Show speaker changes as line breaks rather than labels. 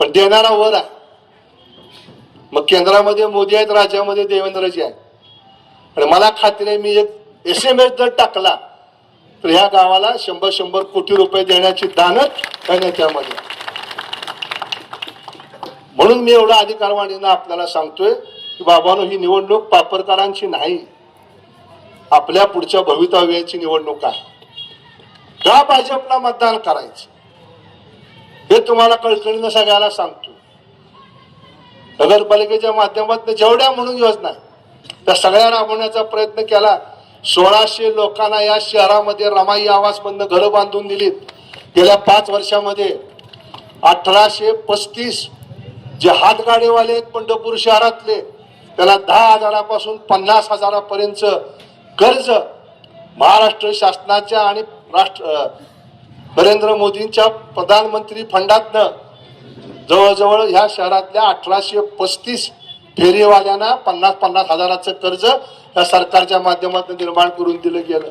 पण देणारा वर. आहे मग केंद्रामध्ये मोदी आहेत राज्यामध्ये देवेंद्रजी आहे आणि मला खात्री आहे मी एक एस एम एस जर टाकला तर ह्या गावाला शंभर शंभर कोटी रुपये देण्याची दानत त्या नेत्यामध्ये. म्हणून मी एवढा अधिकारवाणीनं आपल्याला सांगतोय की बाबानो ही निवडणूक पापरकरांची नाही. आपल्या पुढच्या भवितव्याची निवडणूक आहे. का भाजपला मतदान करायचं? हे तुम्हाला कळकळीनं सगळ्याला सांगतो. नगरपालिकेच्या माध्यमातून जेवढ्या म्हणून योजना त्या सगळ्या राबवण्याचा प्रयत्न केला. सोळाशे लोकांना या शहरामध्ये रमाई आवाजमधनं घरं बांधून दिलीत. गेल्या पाच वर्षामध्ये अठराशे पस्तीस जे हातगाडीवाले आहेत पंढरपूर शहरातले त्याला दहा हजारापासून पन्नास हजारापर्यंत कर्ज महाराष्ट्र शासनाच्या आणि राष्ट्र नरेंद्र मोदींच्या प्रधानमंत्री फंडातनं जवळजवळ ह्या शहरातल्या अठराशे पस्तीस फेरीवाल्यांना पन्नास पन्नास हजाराचं कर्ज या सरकारच्या माध्यमातून निर्माण करून दिलं गेलं.